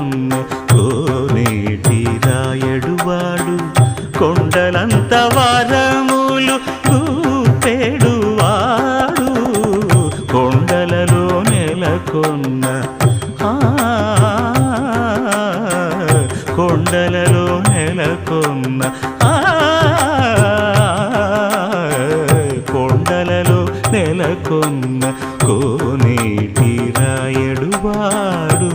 నెలకొన్న కోనేటి రాయడువాడు కొండలంత వారములు గుప్పెడువాడు కొండలలో నెలకొన్న కొండలలో నెలకొన్న కొండలలో నెలకొన్న కోనేటి రాయడువాడు.